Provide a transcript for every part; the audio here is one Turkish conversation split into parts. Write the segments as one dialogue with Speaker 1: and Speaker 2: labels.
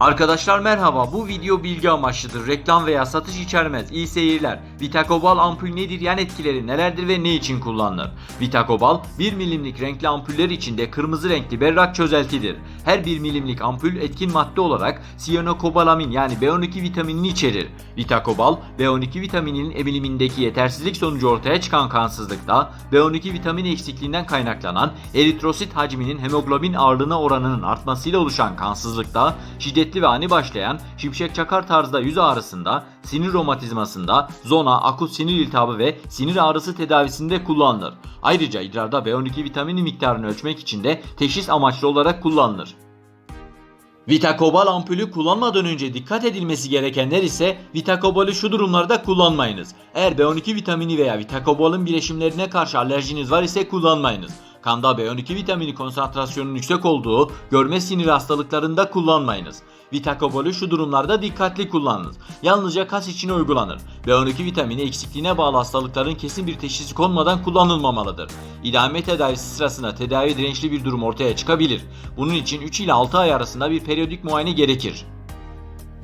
Speaker 1: Arkadaşlar merhaba bu video bilgi amaçlıdır. Reklam veya satış içermez. İyi seyirler. Vitakobal ampul nedir? Yan etkileri nelerdir ve ne için kullanılır? Vitakobal 1 milimlik renkli ampuller içinde kırmızı renkli berrak çözeltidir. Her 1 milimlik ampul etkin madde olarak siyanokobalamin yani B12 vitaminini içerir. Vitakobal B12 vitamininin emilimindeki yetersizlik sonucu ortaya çıkan kansızlıkta B12 vitamin eksikliğinden kaynaklanan eritrosit hacminin hemoglobin ağırlığına oranının artmasıyla oluşan kansızlıkta şiddetli ve ani başlayan şimşek çakar tarzda yüz ağrısında, sinir romatizmasında, zona, akut sinir iltihabı ve sinir ağrısı tedavisinde kullanılır. Ayrıca idrarda B12 vitamini miktarını ölçmek için de teşhis amaçlı olarak kullanılır. Vitakobal ampulü kullanmadan önce dikkat edilmesi gerekenler ise Vitakobal'ı şu durumlarda kullanmayınız. Eğer B12 vitamini veya Vitakobal'ın bileşimlerine karşı alerjiniz var ise kullanmayınız. Kanda B12 vitamini konsantrasyonunun yüksek olduğu görme sinir hastalıklarında kullanmayınız. Vitakobal'ı şu durumlarda dikkatli kullanınız. Yalnızca kas için uygulanır. B12 vitamini eksikliğine bağlı hastalıkların kesin bir teşhisi konmadan kullanılmamalıdır. İdame tedavisi sırasında tedavi dirençli bir durum ortaya çıkabilir. Bunun için 3 ile 6 ay arasında bir periyodik muayene gerekir.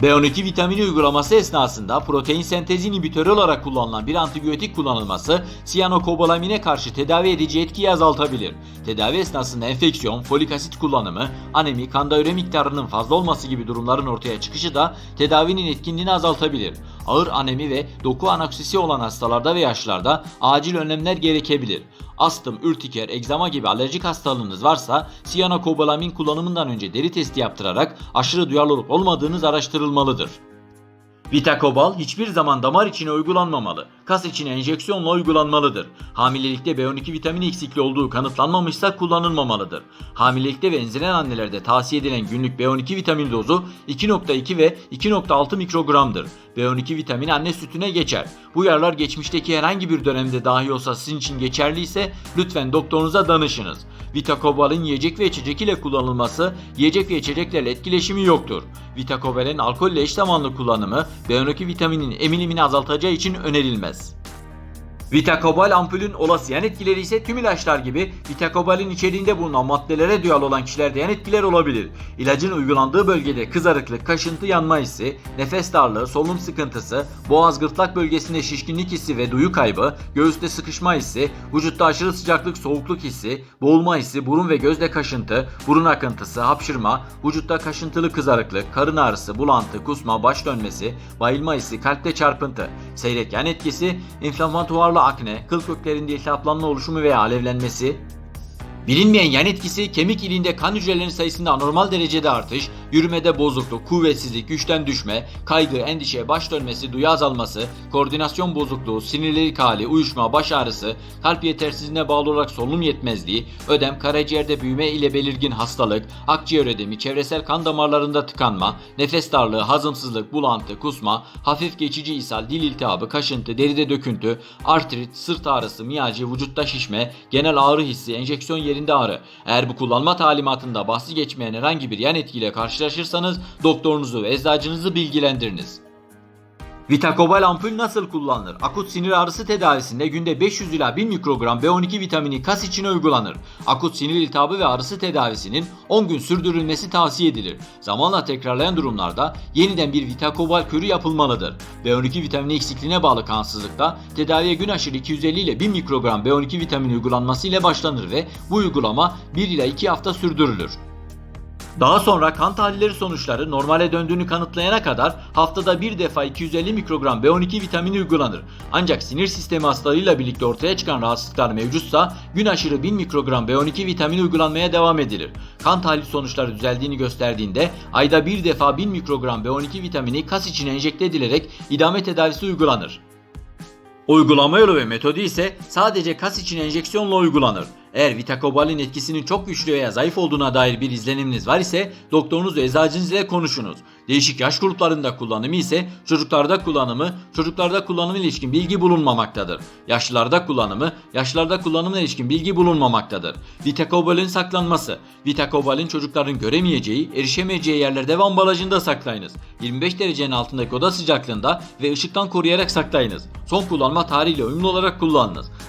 Speaker 1: B12 vitamini uygulaması esnasında protein sentezi inhibitörü olarak kullanılan bir antibiyotik kullanılması siyanokobalamine karşı tedavi edici etkiyi azaltabilir. Tedavi esnasında enfeksiyon, folik asit kullanımı, anemi, kanda üre miktarının fazla olması gibi durumların ortaya çıkışı da tedavinin etkinliğini azaltabilir. Ağır anemi ve doku anoksisi olan hastalarda ve yaşlarda acil önlemler gerekebilir. Astım, ürtiker, egzama gibi alerjik hastalığınız varsa siyanokobalamin kullanımından önce deri testi yaptırarak aşırı duyarlı olmadığınız araştırılmalıdır. Vitakobal hiçbir zaman damar içine uygulanmamalı. Kas içine enjeksiyonla uygulanmalıdır. Hamilelikte B12 vitamini eksikliği olduğu kanıtlanmamışsa kullanılmamalıdır. Hamilelikte ve emziren annelerde tavsiye edilen günlük B12 vitamin dozu 2.2 ve 2.6 mikrogramdır. B12 vitamini anne sütüne geçer. Bu uyarılar geçmişteki herhangi bir dönemde dahi olsa sizin için geçerli ise lütfen doktorunuza danışınız. Vitakobal'in yiyecek ve içecek ile kullanılması yiyecek ve içeceklerle etkileşimi yoktur. Vitakobal'in alkolle eş zamanlı kullanımı B12 vitaminin emilimini azaltacağı için önerilmez. Vitakobal ampulün olası yan etkileri ise tüm ilaçlar gibi Vitakobal'in içeriğinde bulunan maddelere duyarlı olan kişilerde yan etkiler olabilir. İlacın uygulandığı bölgede kızarıklık, kaşıntı, yanma hissi, nefes darlığı, solunum sıkıntısı, boğaz gırtlak bölgesinde şişkinlik hissi ve duyu kaybı, göğüste sıkışma hissi, vücutta aşırı sıcaklık, soğukluk hissi, boğulma hissi, burun ve gözde kaşıntı, burun akıntısı, hapşırma, vücutta kaşıntılı kızarıklık, karın ağrısı, bulantı, kusma, baş dönmesi, bayılma hissi, kalpte çarpıntı, seyrek yan etkisi, inflamatuarlı akne, kıl köklerinde iltihaplanma oluşumu veya alevlenmesi, Bilinmeyen yan etkisi kemik iliğinde kan hücrelerinin sayısında anormal derecede artış, yürümede bozukluk, kuvvetsizlik, güçten düşme, kaygı, endişe, baş dönmesi, duyu azalması, koordinasyon bozukluğu, sinirlilik hali, uyuşma, baş ağrısı, kalp yetersizliğine bağlı olarak solunum yetmezliği, ödem, karaciğerde büyüme ile belirgin hastalık, akciğer ödemi, çevresel kan damarlarında tıkanma, nefes darlığı, hazımsızlık, bulantı, kusma, hafif geçici ishal, dil iltihabı, kaşıntı, deride döküntü, artrit, sırt ağrısı, miyacı, vücutta şişme, genel ağrı hissi, enjeksiyon yerinde ağrı. Eğer bu kullanma talimatında bahsi geçmeyen herhangi bir yan etkiyle karşılaşırsanız doktorunuzu ve eczacınızı bilgilendiriniz. Vitakobal ampul nasıl kullanılır? Akut sinir ağrısı tedavisinde günde 500 ila 1000 mikrogram B12 vitamini kas içine uygulanır. Akut sinir iltihabı ve ağrısı tedavisinin 10 gün sürdürülmesi tavsiye edilir. Zamanla tekrarlayan durumlarda yeniden bir vitakobal körü yapılmalıdır. B12 vitamini eksikliğine bağlı kansızlıkta tedaviye gün aşırı 250 ile 1000 mikrogram B12 vitamini uygulanması ile başlanır ve bu uygulama 1 ila 2 hafta sürdürülür. Daha sonra kan tahlilleri sonuçları normale döndüğünü kanıtlayana kadar haftada bir defa 250 mikrogram B12 vitamini uygulanır. Ancak sinir sistemi hastalığıyla birlikte ortaya çıkan rahatsızlıklar mevcutsa gün aşırı 1000 mikrogram B12 vitamini uygulanmaya devam edilir. Kan tahlil sonuçları düzeldiğini gösterdiğinde ayda bir defa 1000 mikrogram B12 vitamini kas içine enjekte edilerek idame tedavisi uygulanır. Uygulama yolu ve metodu ise sadece kas için enjeksiyonla uygulanır. Eğer vitakobalin etkisinin çok güçlü veya zayıf olduğuna dair bir izleniminiz var ise doktorunuz ve eczacınız konuşunuz. Değişik yaş gruplarında kullanımı ise çocuklarda kullanımı, çocuklarda kullanımı ilişkin bilgi bulunmamaktadır. Yaşlılarda kullanımı, yaşlılarda kullanımına ilişkin bilgi bulunmamaktadır. Vitakobalin saklanması. Vitakobalin çocukların göremeyeceği, erişemeyeceği yerlerde ve ambalajında saklayınız. 25 derecenin altındaki oda sıcaklığında ve ışıktan koruyarak saklayınız. Son kullanma tarihiyle uyumlu olarak kullanınız.